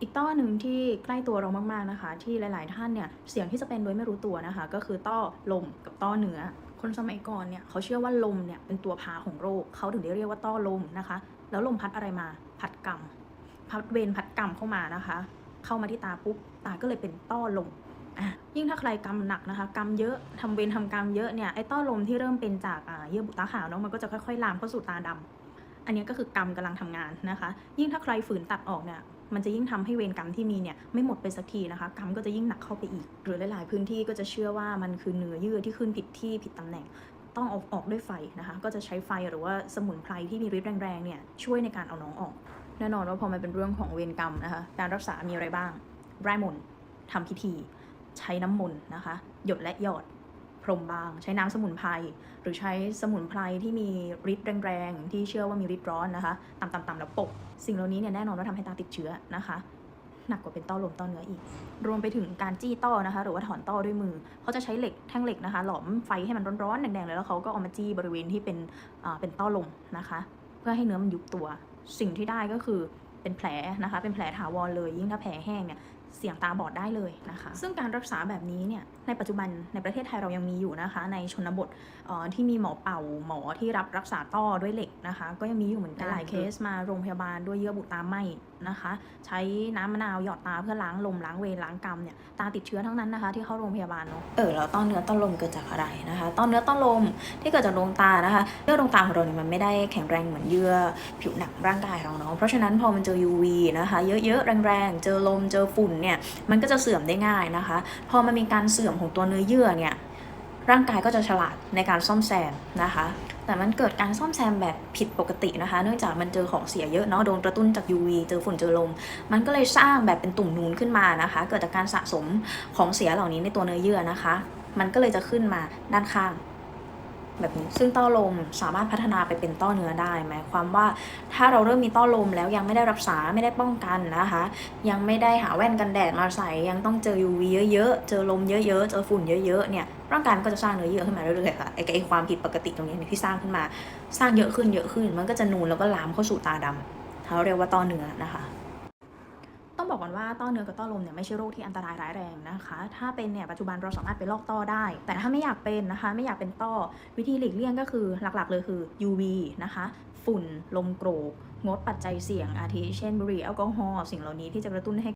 อีกต้อหนึ่งที่ใกล้ตัวเรามากๆนะคะ ที่หลาย ๆ ท่านเนี่ยเสี่ยงที่จะเป็นโดยไม่รู้ตัวนะคะ ก็คือต้อลมกับต้อเนื้อ คนสมัยก่อนเนี่ยเขาเชื่อว่าลมเนี่ยเป็นตัวพาของโรคเขาถึงได้เรียกว่าต้อลมนะคะ แล้วลมพัดอะไรมาพัดกรรมพัดเวรพัดกรรมเข้ามานะคะ เข้ามาที่ตาปุ๊บตาก็เลยเป็นต้อลมยิ่งถ้าใครกรรมหนักนะคะกรรมเยอะทำเวรทำกรรมเยอะเนี่ยไอ้ต้อลมที่เริ่มเป็นจากเยื่อบุตาขาวเนาะมันก็จะค่อยๆลามเข้าสู่ตาดำอันนี้ก็คือกรรมกำลังทำงานนะคะ ยิ่งถ้าใครฝืนตัดออกเนี่ย มันจะยิ่งทำให้เวรกรรมที่มีเนี่ยไม่หมดไปสักทีนะคะกรรมก็จะยิ่งหนักเข้าไปอีก หรือหลาย ๆ พื้นที่ก็จะเชื่อว่ามันคือเนื้อเยื่อที่ขึ้นผิดที่ผิดตำแหน่งต้องเอาออกด้วยไฟนะคะ ก็จะใช้ไฟหรือว่าสมุนไพรที่มีฤทธิ์แรง ๆ เนี่ยช่วยในการเอาน้องออก แน่นอนว่าพอมันเป็นเรื่องของเวรกรรมนะคะ การรักษามีอะไรบ้างไร้มนต์ทำพิธี ใช้น้ำมนต์นะคะ หยดและหยอด พรมบาง ใช้น้ำสมุนไพรหรือใช้สมุนไพรที่มีฤทธิ์แรงๆ ที่เชื่อว่ามีฤทธิ์ร้อนนะคะต่ำๆๆแล้วปก สิ่งเหล่านี้เนี่ยแน่นอนว่าทำให้ตาติดเชื้อนะคะหนักกว่าเป็นต้อลมต้อเนื้ออีก รวมไปถึงการจี้ต้อนะคะ หรือว่าถอนต้อด้วยมือ เขาจะใช้เหล็กแท่งเหล็กนะคะ หลอมไฟให้มันร้อนๆแดงๆเลยแล้วเขาก็เอามาจี้บริเวณที่เป็นอ่าเป็นต้อลมนะคะ เพื่อให้เนื้อมันยุบตัว สิ่งที่ได้ก็คือเป็นแผลนะคะ เป็นแผลถาวรเลย ยิ่งถ้าแผลแห้งเนี่ย เสี่ยงตาบอดได้เลยนะคะ ซึ่งการรักษาแบบนี้เนี่ยในปัจจุบันในประเทศไทยเรายังมีอยู่นะคะ ในชนบทเอ่อที่มีหมอเป่าหมอที่รับรักษาต้อด้วยเหล็กนะคะ ก็ยังมีอยู่เหมือนกันหลายเคสมาโรงพยาบาลด้วยเยื่อบุตาไหมนะคะ ใช้น้ำมะนาวหยอดตาเพื่อล้างลมล้างเวรล้างกรรมเนี่ยตาติดเชื้อทั้งนั้นนะคะ ที่เข้าโรงพยาบาลเนาะเออแล้วต้อเนื้อต้อลมเกิดจากอะไรนะคะต้อเนื้อต้อลมที่เกิดจากดวงตานะคะเยื่อดวงตาของเราเนี่ยมันไม่ได้แข็งแรงเหมือนเยื่อผิวหนังร่างกายเราเนาะเพราะฉะนั้นพอมันเจอ UV นะคะ เยอะๆแรงๆเจอลมเจอฝุ่นเนี่ยมันก็จะเสื่อมได้ง่ายนะคะ พอมันมีการเสื่อมของตัวเนื้อเยื่อเนี่ยร่างกายก็จะฉลาดในการซ่อมแซมนะคะ แต่มันเกิดการซ่อมแซมแบบผิดปกตินะคะ เนื่องจากมันเจอของเสียเยอะเนาะ โดนกระตุ้นจาก UV เจอฝุ่นเจอลม มันก็เลยสร้างแบบเป็นตุ่มนูนขึ้นมานะคะ เกิดจากการสะสมของเสียเหล่านี้ในตัวเนื้อเยื่อนะคะ มันก็เลยจะขึ้นมาด้านข้าง แบบนี้ซึ่งต้อลมสามารถพัฒนาไปเป็นต้อเนื้อได้หมายความว่าถ้าเราเริ่มมีต้อลมแล้วยังไม่ได้รักษาไม่ได้ป้องกันนะคะ ยังไม่ได้หาแว่นกันแดดมาใส่ยังต้องเจอ UV เยอะๆ เจอลมเยอะๆ เจอฝุ่นเยอะๆเนี่ยร่างกายมันก็จะสร้างเนื้อเยื่อขึ้นมาเรื่อยๆค่ะไอ้ไอ้ความผิดปกติตรงนี้เนี่ยที่สร้างขึ้นมา สร้างเยอะขึ้นเยอะขึ้น มันก็จะนูนแล้วก็ลามเข้าสู่ตาดำเขาเรียกว่าต้อเนื้อนะคะ ต้องบอกก่อนว่าต้อเนื้อกับต้อลมเนี่ยไม่ใช่โรคที่อันตรายร้ายแรงนะคะ ถ้าเป็นเนี่ยปัจจุบันเราสามารถไปลอกต้อได้ แต่ถ้าไม่อยากเป็นนะคะ ไม่อยากเป็นต้อวิธีหลีกเลี่ยงก็คือหลักๆ เลยคือ UV นะคะ ฝุ่นลมโกรกงดปัจจัยเสี่ยงอาทิเช่นบุหรี่แอลกอฮอล์สิ่งเหล่านี้ที่จะกระตุ้นให้